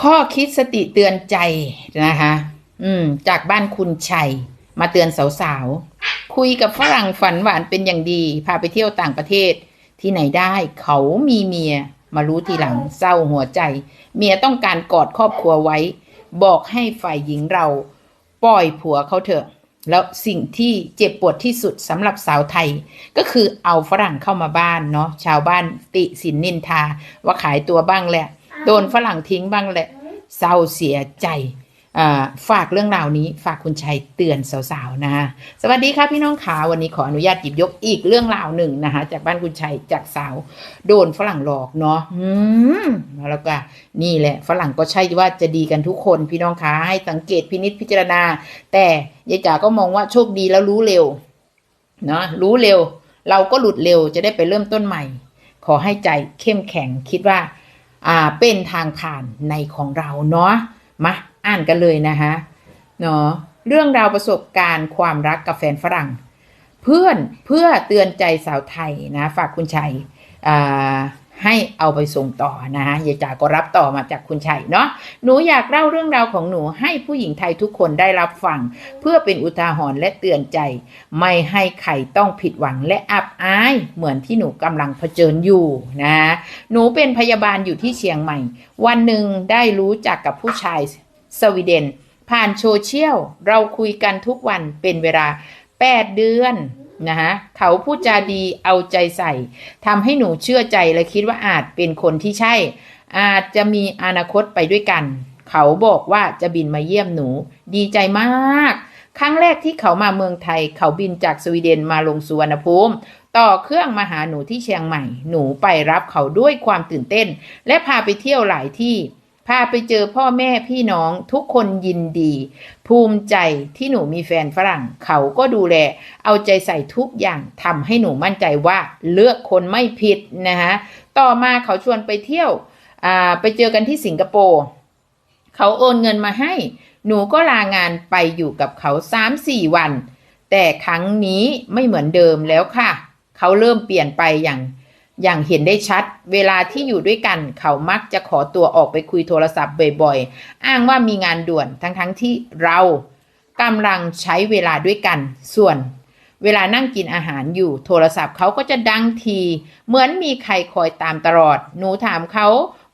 ข้อคิดสติเตือนใจนะคะ อืม จากบ้านคุณชัย มาเตือนสาวๆ คุยกับฝรั่งฝันหวานเป็นอย่างดี พาไปเที่ยวต่างประเทศ ที่ไหนได้เขามีเมีย มารู้ทีหลังเศร้าหัวใจ เมียต้องการกอดครอบครัวไว้ บอกให้ฝ่ายหญิงเรา ปล่อยผัวเขาเถอะ แล้วสิ่งที่เจ็บปวดที่สุดสำหรับสาวไทย ก็คือเอาฝรั่งเข้ามาบ้านเนาะชาวบ้านติสินนินทาว่าขายตัวบ้างแหละ โดนฝรั่งทิ้งบ้างแหละเศร้าเสียใจอ่าฝากเรื่องราวนี้ฝากคุณชัยเตือนสาวๆนะคะสวัสดีค่ะพี่น้องขาวันนี้ขออนุญาตหยิบยกอีกเรื่องราวหนึ่งนะคะจากบ้านคุณชัยจากสาว โดนฝรั่งหลอกเนาะอืมแล้วก็นี่แหละฝรั่งก็ใช่ว่าจะดีกันทุกคนพี่น้องขาให้สังเกตพินิจพิจารณา แต่ยายจ๋าก็มองว่าโชคดีแล้วรู้เร็วเนาะรู้เร็ว เราก็หลุดเร็วจะได้ไปเริ่มต้นใหม่ ขอให้ใจเข้มแข็งคิดว่า อ่าเป็นทางผ่านในของเราเนาะมาอ่านกันเลยนะคะเนาะเรื่องราวประสบการณ์ความรักกับแฟนฝรั่ง เพื่อนเพื่อเตือนใจสาวไทยนะฝากคุณชัยอ่า ให้เอาไปส่งต่อนะฮะยายจ๋าก็รับต่อมาจากคุณชัยเนาะหนูอยากเล่าเรื่องราวของหนูให้ผู้หญิงไทยทุกคนได้รับฟัง เพื่อเป็นอุทาหรณ์และเตือนใจ ไม่ให้ใครต้องผิดหวังและอับอาย เหมือนที่หนูกำลังเผชิญอยู่นะ หนูเป็นพยาบาลอยู่ที่เชียงใหม่ วันหนึ่งได้รู้จักกับผู้ชายสวีเดน ผ่านโซเชียลเราคุยกันทุกวันเป็นเวลา 8เดือนนะฮะเขาพูดจาดีเอาใจใส่ทำให้หนูเชื่อใจและคิดว่าอาจเป็นคนที่ใช่ อาจจะมีอนาคตไปด้วยกัน เขาบอกว่าจะบินมาเยี่ยมหนู ดีใจมาก ครั้งแรกที่เขามาเมืองไทย เขาบินจากสวีเดนมาลงสุวรรณภูมิ ต่อเครื่องมาหาหนูที่เชียงใหม่ หนูไปรับเขาด้วยความตื่นเต้น และพาไปเที่ยวหลายที่ พาไปเจอพ่อแม่พี่น้องทุกคนยินดี ภูมิใจที่หนูมีแฟนฝรั่ง เขาก็ดูแล เอาใจใส่ทุกอย่างทำให้หนูมั่นใจว่าเลือกคนไม่ผิดนะฮะต่อมาเขาชวนไปเที่ยวไปเจอกันที่สิงคโปร์เขาโอนเงินมาให้ หนูก็ลางานไปอยู่กับเขาสามสี่วัน แต่ครั้งนี้ไม่เหมือนเดิมแล้วค่ะ เขาเริ่มเปลี่ยนไปอย่าง อย่างเห็นได้ชัด เวลาที่อยู่ด้วยกันเขามักจะขอตัวออกไปคุยโทรศัพท์บ่อยๆ อ้างว่ามีงานด่วนทั้งๆที่เรากำลังใช้เวลาด้วยกัน ส่วนเวลานั่งกินอาหารอยู่โทรศัพท์เขาก็จะดังที เหมือนมีใครคอยตามตลอด หนูถามเขา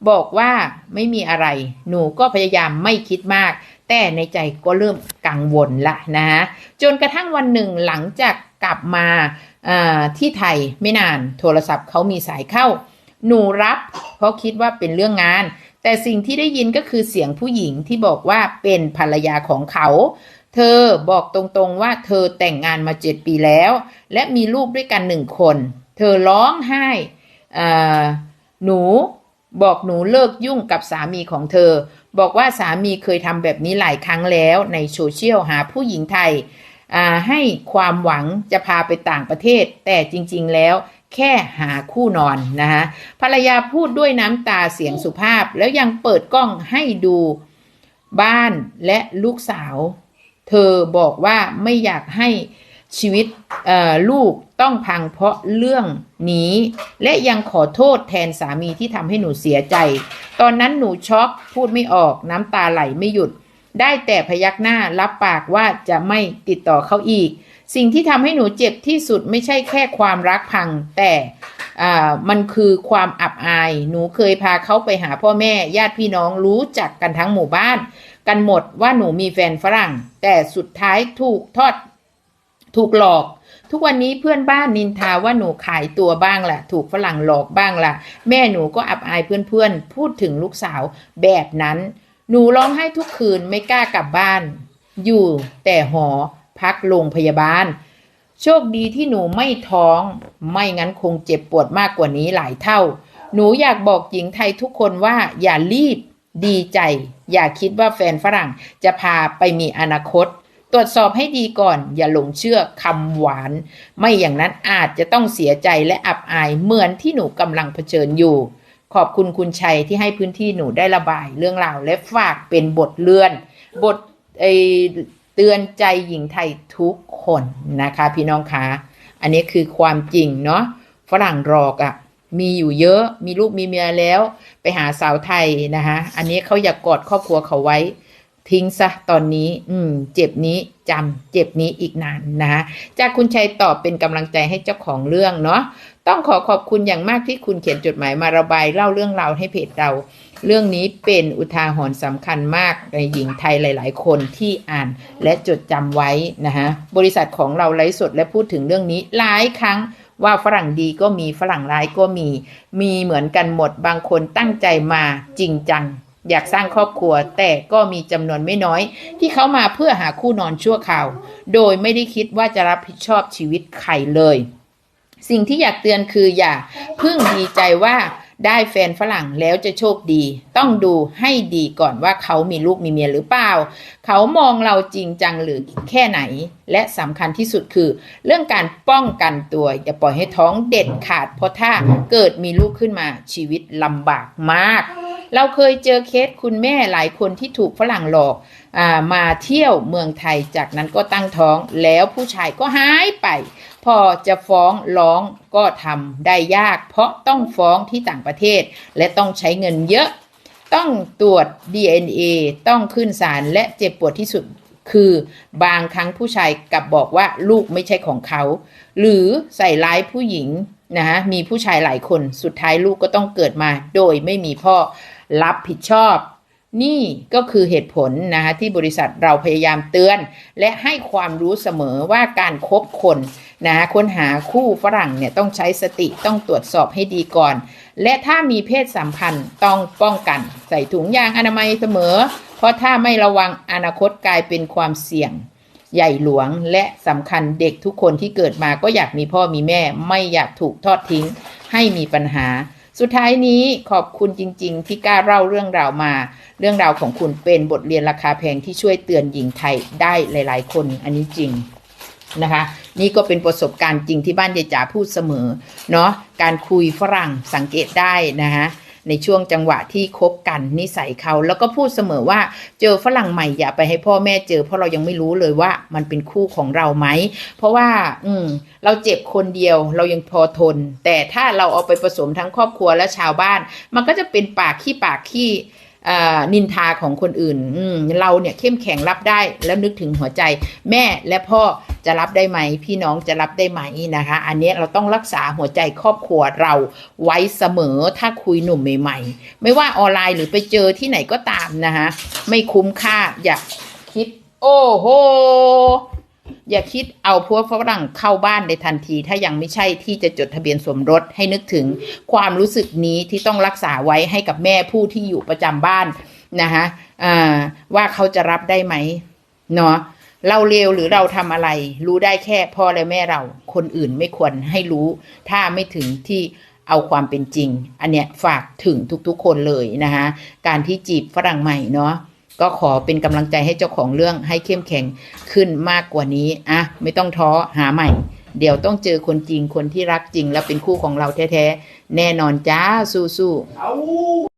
บอกว่าไม่มีอะไร หนูก็พยายามไม่คิดมาก แต่ในใจก็เริ่มกังวลละนะจนกระทั่งวันหนึ่งหลังจากกลับมา ที่ไทยไม่นานโทรศัพท์เขามีสายเข้า หนูรับ เพราะคิดว่าเป็นเรื่องงาน แต่สิ่งที่ได้ยินก็คือเสียงผู้หญิงที่บอกว่าเป็นภรรยาของเขา เธอบอกตรงๆว่าเธอแต่งงานมาเจ็ดปีแล้ว และมีลูกด้วยกันหนึ่งคน เธอร้องไห้หนูบอกหนูเลิกยุ่งกับสามีของเธอ บอกว่าสามีเคยทำแบบนี้หลายครั้งแล้วในโซเชียลหาผู้หญิงไทย ให้ความหวังจะพาไปต่างประเทศ แต่จริง ๆ แล้วแค่หาคู่นอนนะฮะภรรยาพูดด้วยน้ำตาเสียงสุภาพ แล้วยังเปิดกล้องให้ดูบ้านและลูกสาว เธอบอกว่าไม่อยากให้ชีวิตลูกต้องพังเพราะเรื่องนี้ และยังขอโทษแทนสามีที่ทำให้หนูเสียใจ ตอนนั้นหนูช็อกพูดไม่ออกน้ำตาไหลไม่หยุด ได้แต่พยักหน้ารับปากว่าจะไม่ติดต่อเขาอีก สิ่งที่ทำให้หนูเจ็บที่สุดไม่ใช่แค่ความรักพัง แต่มันคือความอับอาย หนูเคยพาเขาไปหาพ่อแม่ ญาติพี่น้องรู้จักกันทั้งหมู่บ้าน กันหมดว่าหนูมีแฟนฝรั่ง แต่สุดท้ายถูกทอด ถูกหลอกทุกวันนี้เพื่อนบ้านนินทาว่าหนูขายตัวบ้างล่ะ ถูกฝรั่งหลอกบ้างล่ะ แม่หนูก็อับอายเพื่อนๆ พูดถึงลูกสาวแบบนั้น หนูร้องไห้ทุกคืนไม่กล้ากลับบ้าน อยู่แต่หอพักโรงพยาบาล โชคดีที่หนูไม่ท้อง ไม่งั้นคงเจ็บปวดมากกว่านี้หลายเท่า หนูอยากบอกหญิงไทยทุกคนว่าอย่ารีบดีใจ อย่าคิดว่าแฟนฝรั่งจะพาไปมีอนาคต ตรวจสอบให้ดีก่อน อย่าหลงเชื่อคำหวาน ไม่อย่างนั้นอาจจะต้องเสียใจและอับอายเหมือนที่หนูกำลังเผชิญอยู่ ขอบคุณคุณชัยที่ให้พื้นที่หนูได้ระบายเรื่องราวและฝากเป็นบทเลือน บทเอ่อเตือนใจหญิงไทยทุกคนนะคะ พี่น้องคะอันนี้คือความจริงเนาะฝรั่งหลอกอะ่ะมีอยู่เยอะมีลูกมีเมียแล้ว ไปหาสาวไทยนะคะอันนี้เขาอยากกอดครอบครัวเขาไว้ ทิ้งซะตอนนี้ อืม เจ็บนี้จำเจ็บนี้อีกนานนะคะจากคุณชัยตอบเป็นกำลังใจให้เจ้าของเรื่องเนาะต้องขอขอบคุณอย่างมากที่คุณเขียนจดหมายมาระบายเล่าเรื่องราวให้เพจเรา เรื่องนี้เป็นอุทาหรณ์สำคัญมากในหญิงไทยหลาย ๆ คนที่อ่านและจดจำไว้นะฮะบริษัทของเราไลฟ์สดและพูดถึงเรื่องนี้หลายครั้งว่าฝรั่งดีก็มีฝรั่งร้ายก็มี มีเหมือนกันหมดบางคนตั้งใจมาจริงจัง อยากสร้างครอบครัว แต่ก็มีจำนวนไม่น้อย ที่เขามาเพื่อหาคู่นอนชั่วคราว โดยไม่ได้คิดว่าจะรับผิดชอบชีวิตใครเลย สิ่งที่อยากเตือนคืออย่าเพิ่งดีใจว่าได้แฟนฝรั่งแล้วจะโชคดี ต้องดูให้ดีก่อนว่าเขามีลูกมีเมียหรือเปล่า เขามองเราจริงจังหรือแค่ไหน และสำคัญที่สุดคือ เรื่องการป้องกันตัว อย่าปล่อยให้ท้องเด็ดขาดเพราะถ้าเกิดมีลูกขึ้นมาชีวิตลำบากมาก เราเคยเจอเคสคุณแม่หลายคนที่ถูกฝรั่งหลอกอามาเที่ยวเมืองไทยจากนั้นก็ตั้งท้องแล้วผู้ชายก็หายไป พอจะฟ้องร้องก็ทำได้ยาก เพราะต้องฟ้องที่ต่างประเทศ และต้องใช้เงินเยอะ ต้องตรวจ DNA ต้องขึ้นศาลและเจ็บปวดที่สุดคือบางครั้งผู้ชายกลับบอกว่าลูกไม่ใช่ของเขา หรือใส่ร้ายผู้หญิงนะฮะมีผู้ชายหลายคนสุดท้ายลูกก็ต้องเกิดมา โดยไม่มีพ่อ รับผิดชอบ นี่ก็คือเหตุผลนะคะที่บริษัทเราพยายามเตือน และให้ความรู้เสมอว่าการคบคนนะค้นหาคู่ฝรั่งเนี่ยต้องใช้สติต้องตรวจสอบให้ดีก่อน และถ้ามีเพศสัมพันธ์ต้องป้องกัน ใส่ถุงยางอนามัยเสมอ เพราะถ้าไม่ระวังอนาคตกลายเป็นความเสี่ยงใหญ่หลวงและสำคัญเด็กทุกคนที่เกิดมาก็อยากมีพ่อมีแม่ ไม่อยากถูกทอดทิ้ง ให้มีปัญหา สุดท้ายนี้ขอบคุณจริง ๆ ที่กล้าเล่าเรื่องราวมา เรื่องราวของคุณเป็นบทเรียนราคาแพงที่ช่วยเตือนหญิงไทยได้หลาย ๆ คนอันนี้จริงนะคะ นี่ก็เป็นประสบการณ์จริงที่บ้านยายจ๋าพูดเสมอเนาะการคุยฝรั่งสังเกตได้นะคะ ในช่วงจังหวะที่คบกันนิสัยเขาแล้วก็พูดเสมอว่าเจอฝรั่งใหม่อย่าไปให้พ่อแม่เจอ เพราะเรายังไม่รู้เลยว่ามันเป็นคู่ของเราไหม เพราะว่า อืม เราเจ็บคนเดียวเรายังพอทน แต่ถ้าเราเอาไปผสมทั้งครอบครัวและชาวบ้าน มันก็จะเป็นปากขี้ปากขี้ นินทาของคนอื่นเราเนี่ยเข้มแข็งรับได้แล้วนึกถึงหัวใจแม่และพ่อจะรับได้ไหม พี่น้องจะรับได้ไหมนะคะ อันนี้เราต้องรักษาหัวใจครอบครัวเราไว้เสมอถ้าคุยหนุ่มใหม่ ๆ ไม่ว่าออนไลน์หรือไปเจอที่ไหนก็ตามนะคะไม่คุ้มค่าอย่าคิด โอ้โห อย่าคิดเอาพวกฝรั่งเข้าบ้านในทันที ถ้ายังไม่ใช่ที่จะจดทะเบียนสมรสให้นึกถึงความรู้สึกนี้ที่ต้องรักษาไว้ให้กับแม่ผู้ที่อยู่ประจำบ้านนะคะว่าเขาจะรับได้ไหมเนาะเราเลวหรือเราทำอะไร รู้ได้แค่พ่อและแม่เราคนอื่นไม่ควรให้รู้ ถ้าไม่ถึงที่เอาความเป็นจริง อันเนี้ยฝากถึงทุกๆคนเลยนะคะการที่จีบฝรั่งใหม่เนาะ ก็ขอเป็นกำลังใจให้เจ้าของเรื่องให้เข้มแข็งขึ้นมากกว่านี้อะไม่ต้องท้อหาใหม่ เดี๋ยวต้องเจอคนจริงคนที่รักจริง และเป็นคู่ของเราแท้ๆ แน่นอนจ้าสู้ๆ